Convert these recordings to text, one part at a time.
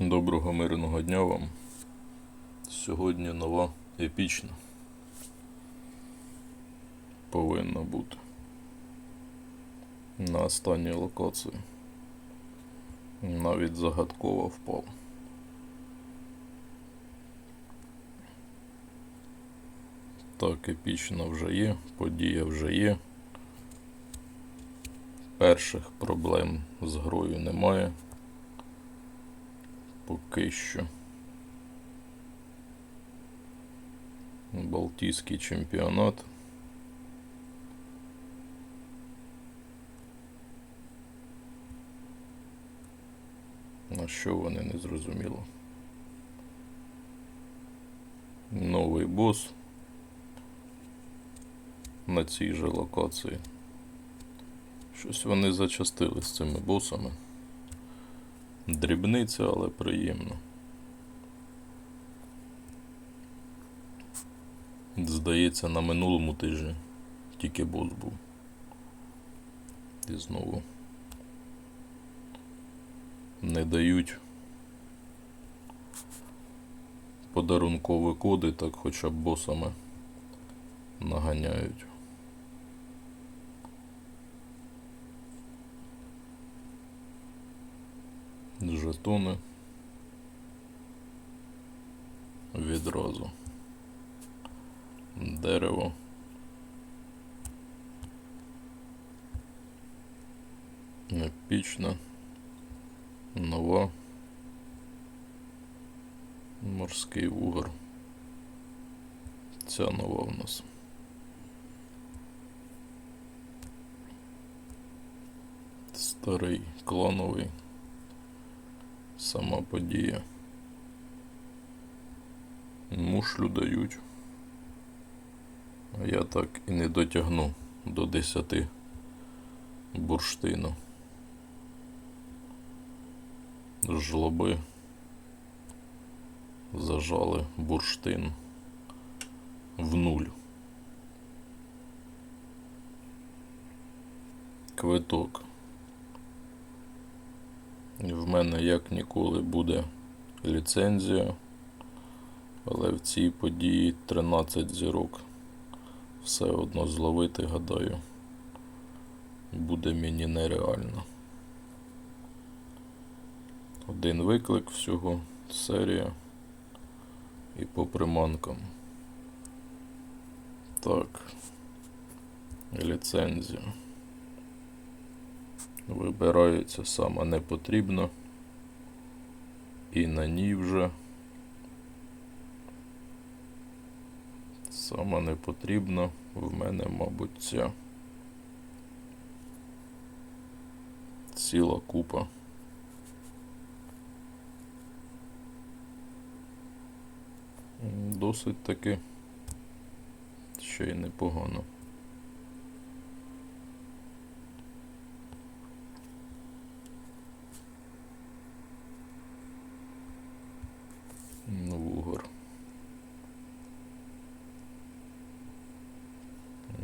Доброго мирного дня вам. Сьогодні нова епічна. Повинна бути. На останній локації. Навіть загадково впав. Так, епічна вже є, подія вже є. Перших проблем з грою немає. Поки що. Балтійський чемпіонат. На що вони не зрозуміло. Новий бос на цій же локації. Щось вони зачастили з цими босами. Дрібниця, але приємно. Здається, на минулому тижні тільки бос був. І знову не дають подарункові коди, так хоча б босами наганяють. Жетони відразу. Дерево. Епічна. Нова. Морський угор. Ця нова у нас. Старий клановий сама подія. Мушлю дають. А я так і не дотягну до 10 бурштину. Жлоби зажали бурштин в нуль. Квиток. В мене як ніколи буде ліцензія, але в цій події 13 зірок. Все одно зловити, гадаю, буде мені нереально. Один виклик всього, серія і по приманкам. Так, ліцензія. Вибирається саме не потрібно. І на ній вже саме не потрібно в мене, мабуть, ця ціла купа. Досить таки ще й непогано.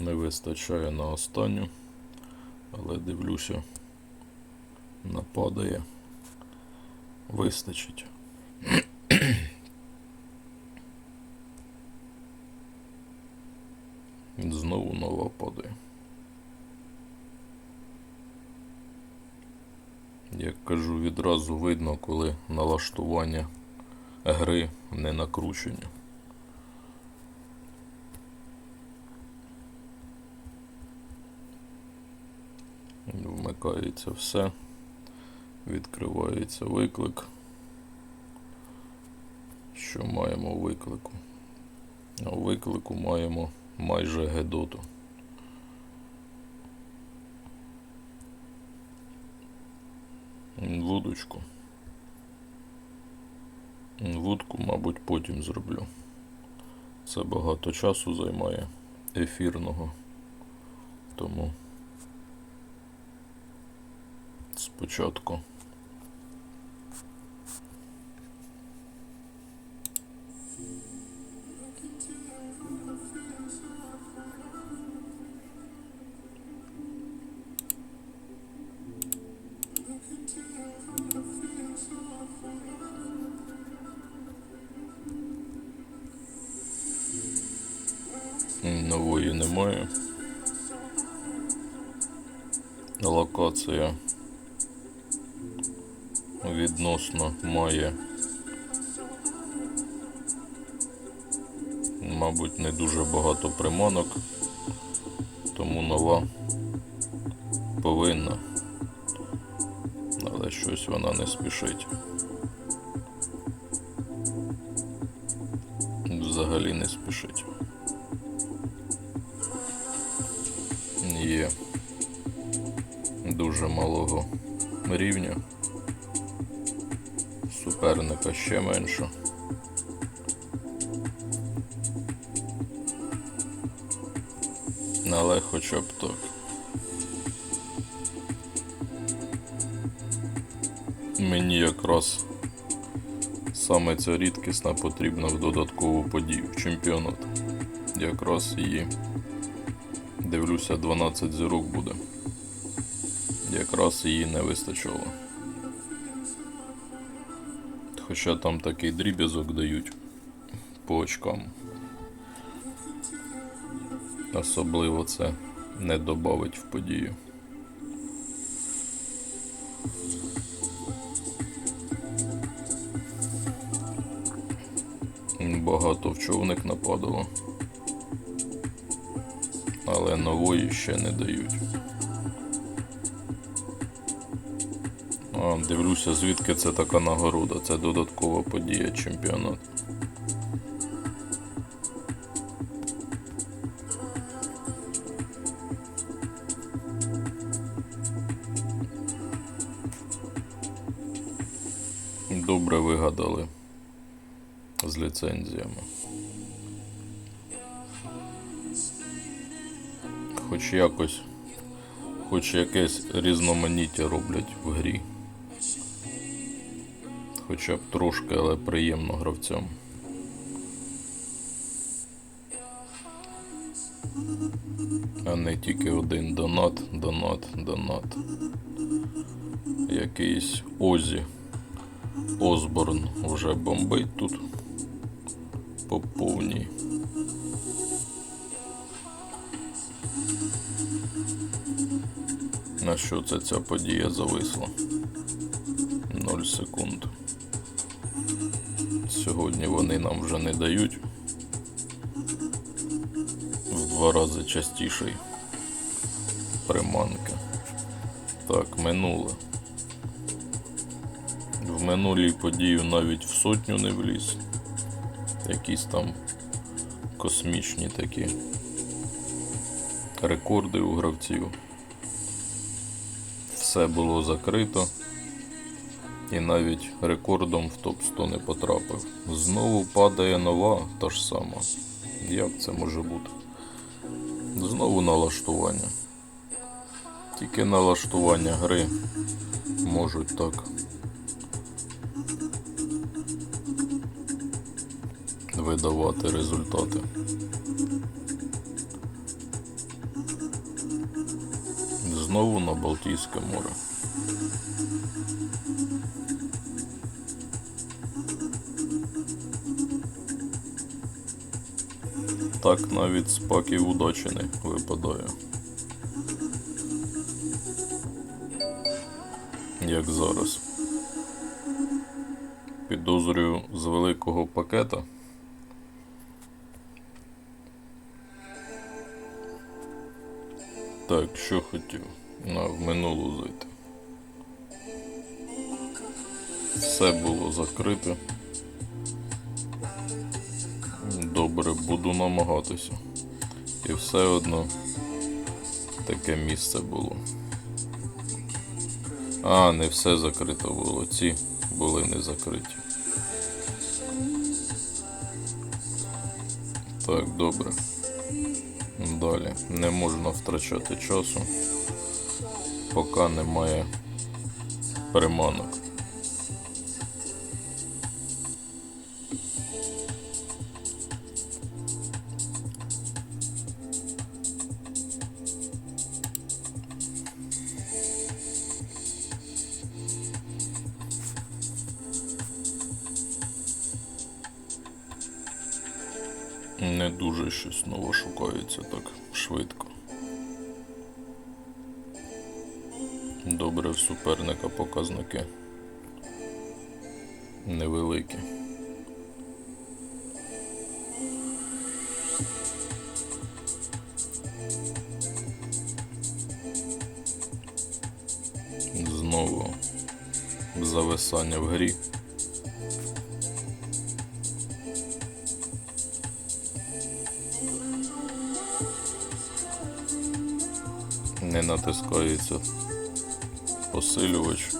Не вистачає на останню, але дивлюся, нападає. Вистачить. Знову нова падає. Як кажу, відразу видно, коли налаштування гри не накручені. Вмикається все, відкривається виклик. Що маємо у виклику? А у виклику маємо майже Гедоту. Вудочку. Вудку, мабуть, потім зроблю. Це багато часу займає ефірного. Тому спочатку. Нової немає. Локація відносно має, мабуть, не дуже багато приманок, тому нова повинна, але щось вона не спішить. Суперника ще менше. Але хоча б так. Мені якраз саме ця рідкісна потрібна в додаткову подію в чемпіонат. Якраз її дивлюся 12 зірок буде. Якраз її не вистачило. Хоча там такий дріб'язок дають по очкам. Особливо це не добавить в подію. Багато в човник нападало. Але нової ще не дають. Дивлюся, звідки це така нагорода. Це додаткова подія чемпіонат. Добре вигадали з ліцензіями. Хоч якось, хоч якесь різноманіття роблять в грі. Хоча б трошки, але приємно гравцям. А не тільки один донат, донат, донат. Якийсь Озі. Осборн вже бомбить тут по повній. На що це ця подія зависла? 0 секунд. Сьогодні вони нам вже не дають. В два рази частіший приманки. Так, минуле. В минулій подію навіть в сотню не вліз. Якісь там космічні такі рекорди у гравців. Все було закрито. І навіть рекордом в топ-100 не потрапив. Знову падає нова та ж сама. Як це може бути? Знову налаштування. Тільки налаштування гри можуть так видавати результати. Знову на Балтійське море. Так навіть з паків удачі випадає. Як зараз. Підозрюю з великого пакета. Так, що хотів? На, в минулу зайти. Все було закрите. Добре, буду намагатися. І все одно таке місце було. А, не все закрито було. Ці були не закриті. Так, добре. Далі. Не можна втрачати часу, поки немає приманок. Не дуже щось нове шукається так швидко. Добре в суперника показники. Невеликі. Знову зависання в грі. Не натискається посилювач.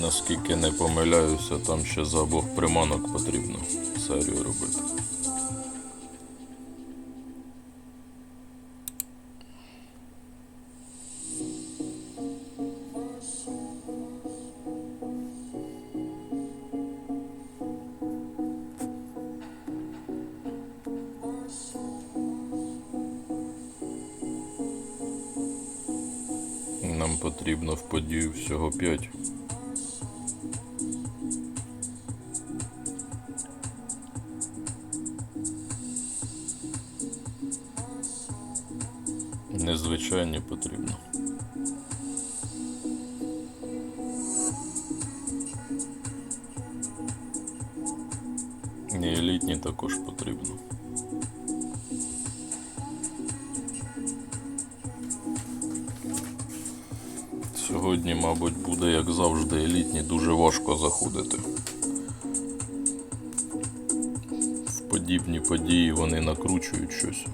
Наскільки не помиляюся, там ще за обох приманок потрібно серію робити. Всього 5. Незвичайні потрібно. І елітні також потрібно. Сьогодні, мабуть, буде, як завжди, елітні дуже важко заходити. В подібні події вони накручують щось.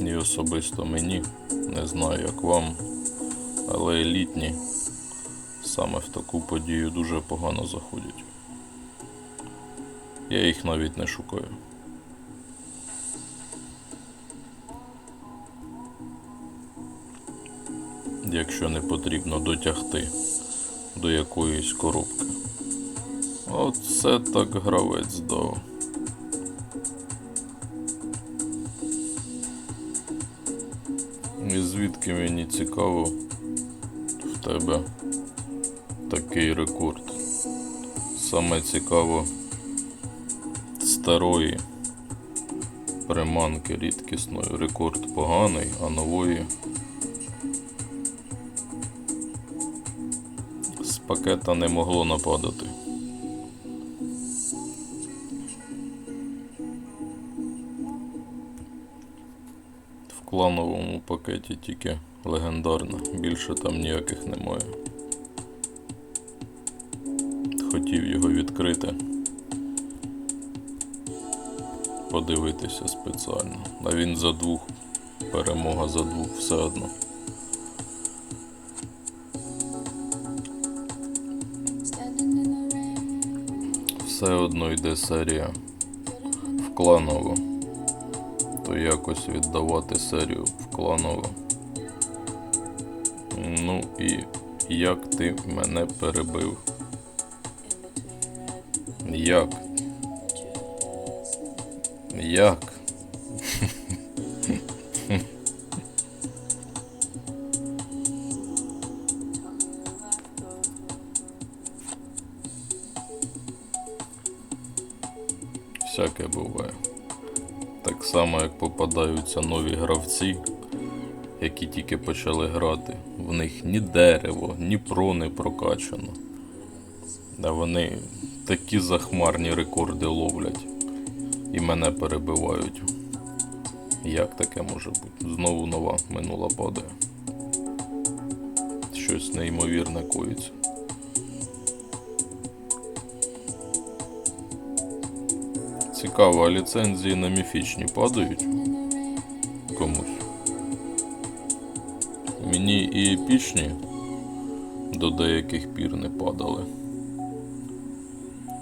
І особисто мені, не знаю як вам, але елітні саме в таку подію дуже погано заходять. Я їх навіть не шукаю. Якщо не потрібно дотягти до якоїсь коробки. Оце так гравець дав. І звідки мені цікаво в тебе такий рекорд. Саме цікаво старої приманки рідкісної. Рекорд поганий, а нової пакета не могло нападати. В клановому пакеті тільки легендарна, більше там ніяких немає. Хотів його відкрити. Подивитися спеціально. А він за двох. Перемога за двох все одно. Все одно йде серія в кланову. То якось віддавати серію в кланову. Ну і як ти мене перебив? Як? Як? Попадаються нові гравці, які тільки почали грати. В них ні дерево, ні про не прокачано. А вони такі захмарні рекорди ловлять і мене перебивають. Як таке може бути? Знову нова минула падає. Щось неймовірне коїться. Цікаво, а ліцензії на міфічні падають і епічні до деяких пір не падали.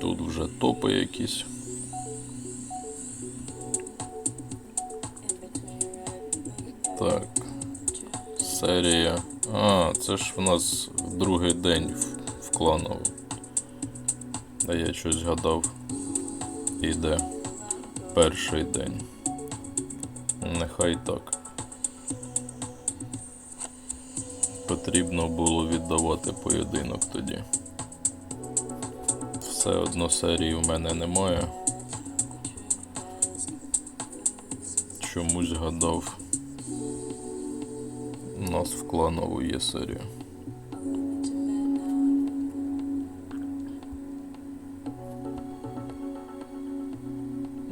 Тут вже топи якісь. Так. Серія. А, це ж в нас другий день в, в кланову. А я щось гадав. Іде перший день. Нехай так. Потрібно було віддавати поєдинок тоді. Все одно серії в мене немає. Чомусь гадав. У нас в кланову є серія.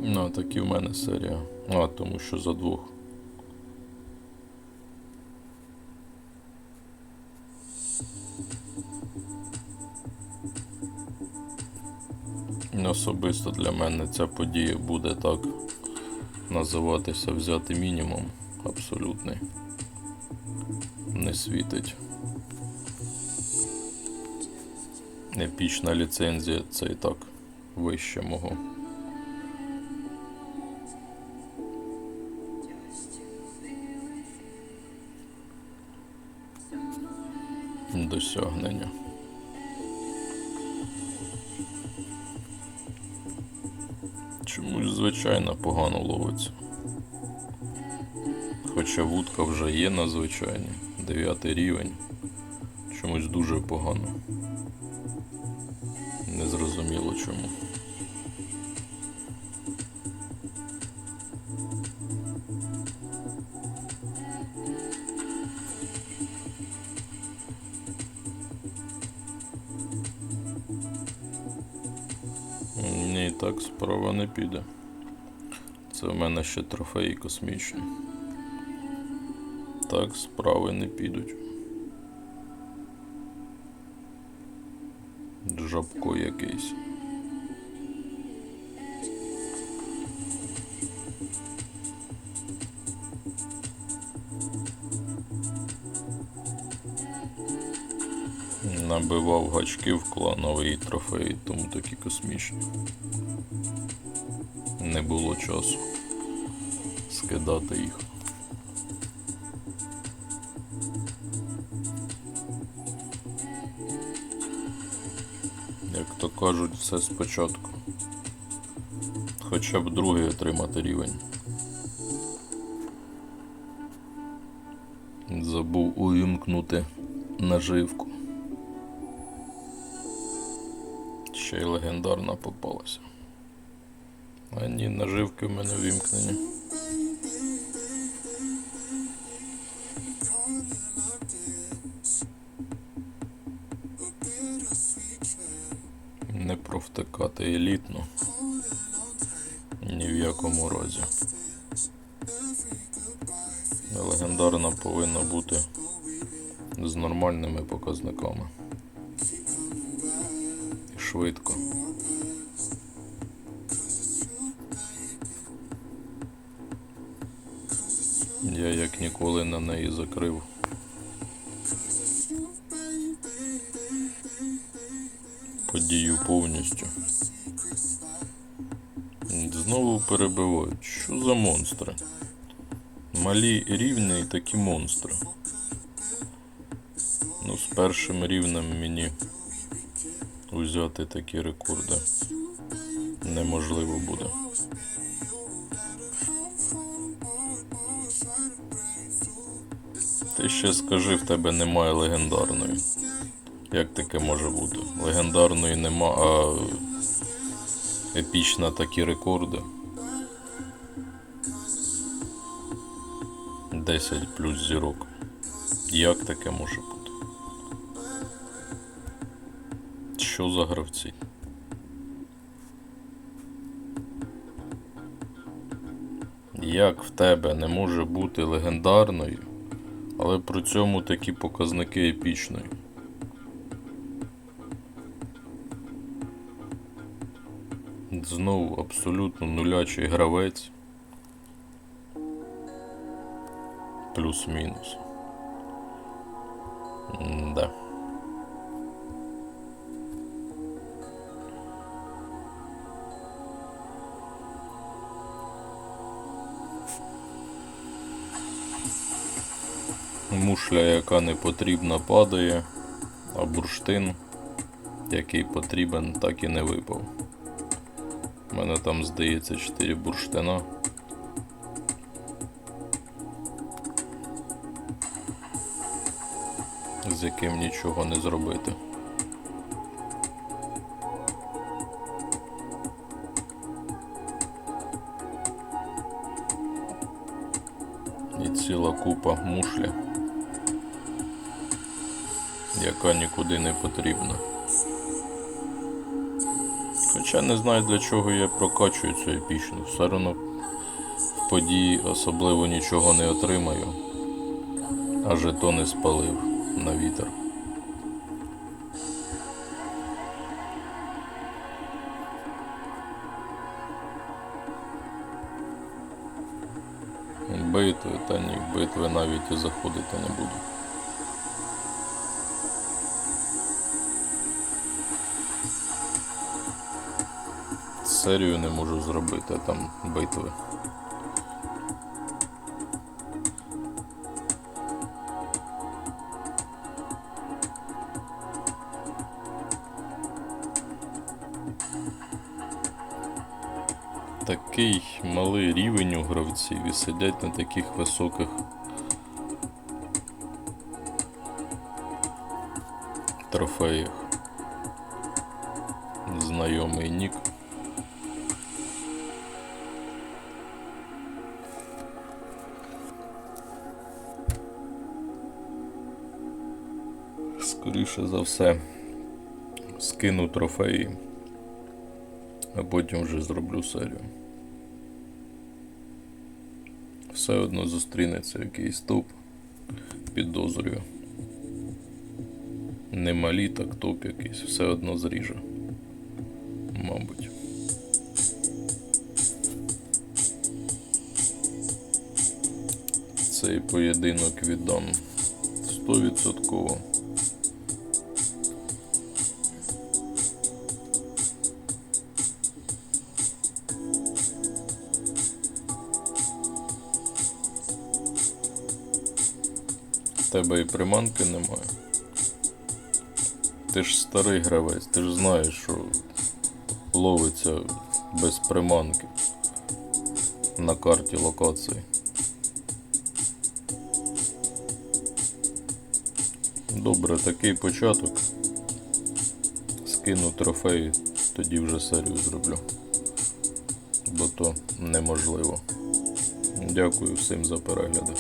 Ну, такі в мене серія. А, тому що за двох. Особисто для мене ця подія буде так називатися взяти мінімум абсолютний. Не світить. Епічна ліцензія це і так вище мого. Досягнення. Чомусь звичайно погано ловиться. Хоча вудка вже є на звичайні, дев'ятий рівень. Чомусь дуже погано. Незрозуміло чому. Ні, так справа не піде. Це в мене ще трофеї космічні. Так справи не підуть. Жабко якийсь. Набивав гачки в клановий трофеї, тому такі космічні. Не було часу скидати їх. Як то кажуть, все спочатку. Хоча б другий отримати рівень. Забув увімкнути наживку. Ще й легендарна попалася. А ні, наживки в мене вімкнені. Провтикати елітну. Ні в якому разі. Легендарна повинна бути з нормальними показниками. І швидко. Я як ніколи на неї закрив. Подію повністю. Знову перебивають. Що за монстри? Малі рівні і такі монстри. Ну, з першим рівнем мені взяти такі рекорди неможливо буде. Ти ще скажи, в тебе немає легендарної. Як таке може бути? Легендарної нема, а епічна такі рекорди. 10 плюс зірок. Як таке може бути? Що за гравці? Як в тебе не може бути легендарною, але при цьому такі показники епічної? Знову абсолютно нулячий гравець. Плюс-мінус. Да. Мушля, яка не потрібна, падає, а бурштин який потрібен, так і не випав. У мене там, здається, 4 бурштина. З яким нічого не зробити. І ціла купа мушлі, яка нікуди не потрібна. Хоча не знаю для чого я прокачую цю епічну. Все одно в події особливо нічого не отримаю, а жетони спалив на вітер. Битви, та ні, битви навіть і заходити не буду. Серію не можу зробити, там битви. Такий малий рівень у гравців і сидять на таких високих трофеях. Знайомий нік. Скоріше за все, скину трофеї, а потім вже зроблю серію. Все одно зустрінеться якийсь топ, підозрюю. Не малі, так топ якийсь, все одно зріже. Мабуть. Цей поєдинок віддам 100%. Тебе і приманки немає. Ти ж старий гравець, ти ж знаєш, що ловиться без приманки на карті локації. Добре, такий початок. Скину трофеї, тоді вже серію зроблю. Бо то неможливо. Дякую всім за перегляди.